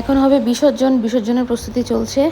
এখন হবে বিসর্জন বিসর্জনের প্রস্তুতি চলছে।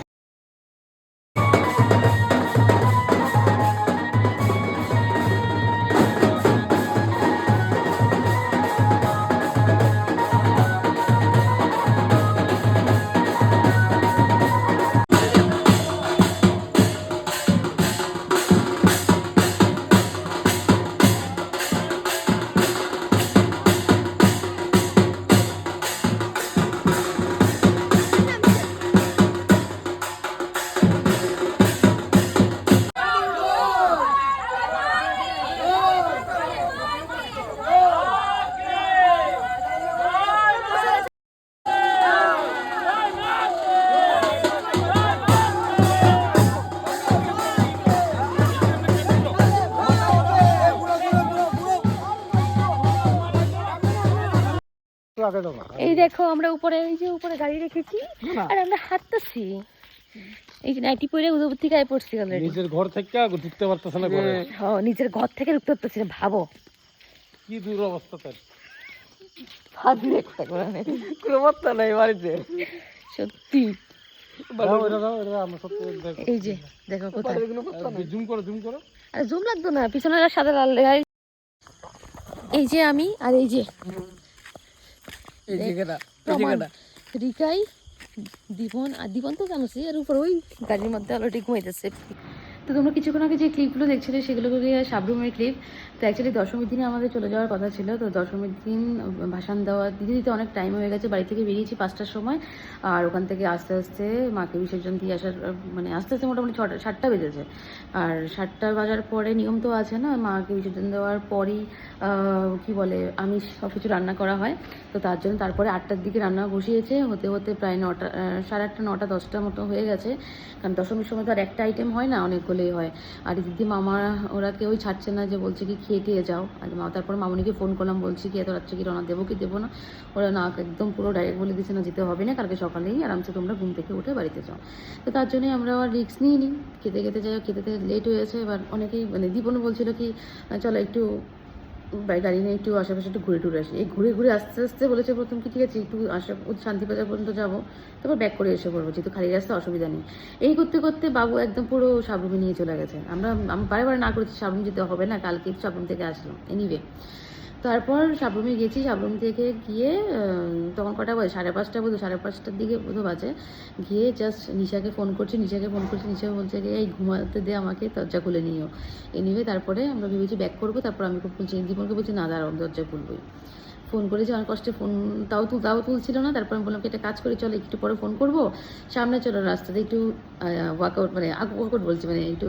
এই দেখো আমরা উপরে এই যে উপরে গাড়ি রেখেছি আর আমরা হাঁটতেছি। এই যে নাইটি পরে উপর থেকে আয় পড়ছি অলরেডি নিজের ঘর থেকে ঢুকতে পারতেছে না ঘরে। নিজের ঘর থেকে ঢুকতে পারতেছি না, ভাবো। কি দূর অবস্থা তার। ভাবি একটা করে নে। কোনো বার্তা নাই বাড়িতে। সত্যি। এই যে দেখো কোথায়। জুম করো জুম করো। আর জুম লাগতো না পিছনের আর সাদা লাল এই যে আমি আর এই যে এই জায়গাটা এই প্রমাণ। জায়গাটা রিকাই দীপন আর দীপন তো জানোসই আর উপর ওই গাড়ির মধ্যে অলরেডি ঘুমাইতেছে। তো তোমরা কিছুক্ষণ আগে যে ক্লিপগুলো দেখছিলে সেগুলো সাবরুমের ক্লিপ তো অ্যাকচুয়ালি দশমীর দিনে আমাদের চলে যাওয়ার কথা ছিল। তো দশমীর দিন ভাসান দেওয়া, দিতে দিতে অনেক টাইম হয়ে গেছে। বাড়ি থেকে বেরিয়েছি পাঁচটার সময়। আর ওখান থেকে আস্তে আস্তে মাকে বিসর্জন দিয়ে আসার মানে আস্তে আস্তে মোটামুটি ছটা, সাতটা বেজেছে। আর সাতটা বাজার পরে নিয়ম তো আছে না, মাকে বিসর্জন দেওয়ার পরই কি বলে আমি সব কিছু রান্না করা হয়। তো তার জন্য তারপরে আটটার দিকে রান্না বসিয়েছে। হতে হতে প্রায় নটা সাড়ে আটটা, নটা, দশটা মতো হয়ে গেছে। কারণ দশমীর সময় তো আর একটা আইটেম হয় না অনেকগুলোই হয়। আর দিদি মামা, ওরা কেউই ছাড়ছে না যে বলছে কি খেয়ে খেয়ে যাও। আর মা, তারপর মামনিকে ফোন করলাম, বলছি কি এত রাত্রে কি রওনা দেবো কি দেবো না? ওরা না, একদম পুরো ডাইরেক্ট বলে দিচ্ছে না, যেতে হবে না, কালকে সকালেই আরামসে তোমরা ঘুম থেকে উঠে বাড়িতে যাও। তো তার জন্যই আমরা আর রিস্ক নিই নি খেতে খেতে যাই খেতে লেট হয়েছে এবার অনেকেই মানে দীপনও বলছিল কি, চলো একটু গাড়ি নিয়ে একটু আশেপাশে একটু ঘুরে টুরে আসি। এই ঘুরে ঘুরে আস্তে আস্তে বলেছে প্রথম কি, ঠিক আছে, একটু আশা শান্তিবাজার পর্যন্ত যাব। তারপর ব্যাক করে এসে পড়ব, যেহেতু খালি রাস্তা, অসুবিধা নেই। এই করতে করতে বাবু একদম পুরো সাবরুমে নিয়ে চলে গেছে। আমরা আমি বারে বারে না করেছি সাবরুম যেতে হবে না, কালকে সাবরুম থেকে আসলাম। এনিওয়ে তারপর সাবরুমে গেছি, সাবরুম থেকে গিয়ে তখন কটা বাজে? সাড়ে পাঁচটা বোধ সাড়ে পাঁচটার দিকে বোধ বাজে। গিয়ে জাস্ট নিশাকে ফোন করছি, নিশাকে ফোন করছি, নিশা বলছে যে এই ঘুমাতে দে আমাকে, দরজা খুলে নিও। এনিওয়ে তারপরে আমরা ভেবেছি ব্যাক করব, তারপর আমি খুব বলছি দীপনকে বলছি, না, দাঁড়াও, দরজা খুলবোই। ফোন করেছি অনেক কষ্টে ফোন, তাও তুল, তাও তুলছিল না। তারপর আমি বললাম একটা কাজ করি? চলো একটু পরে ফোন করব। সামনে চলো রাস্তাতে একটু ওয়াকআউট মানে ওয়ার্কআউট বলছি মানে একটু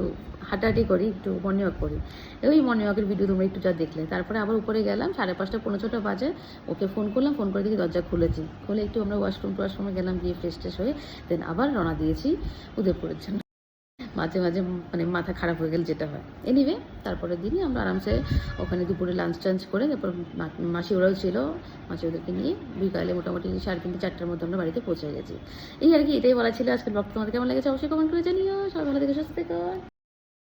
হাঁটাহাঁটি করি, একটু মর্নিং ওয়াক করি। ওই মর্নিং ওয়াকের ভিডিও তোমরা একটু যা দেখলে। তারপরে আবার উপরে গেলাম, সাড়ে পাঁচটা পনেরো ছটা বাজে। ওকে ফোন করলাম, ফোন করে দেখি দরজা খুলেছি। খুলে একটু আমরা ওয়াশরুম ওয়াশরুমে গেলাম গিয়ে ফ্রেশ ট্রেশ হয়ে দেন আবার রওনা দিয়েছি উদয়পুরের জন্য। মাঝে মাঝে মানে মাথা খারাপ হয়ে গেলে যেটা হয়। এনিওয়ে তারপরের দিনই আমরা আরামসে ওখানে দুপুরে লাঞ্চ টাঞ্চ করে তারপর মাসি ওরাও ছিল, মাসি ওদেরকে নিয়ে বিকালে মোটামুটি সাড়ে তিনটে, চারটার মধ্যে আমরা বাড়িতে পৌঁছে গেছি। এই আর কি, এটাই বলা ছিল আজকের ব্লগ তোমাদের কেমন লেগেছে? অবশ্যই কমেন্ট করে জানিও। সবাই ভালো থেকে, সুস্থ থেকো।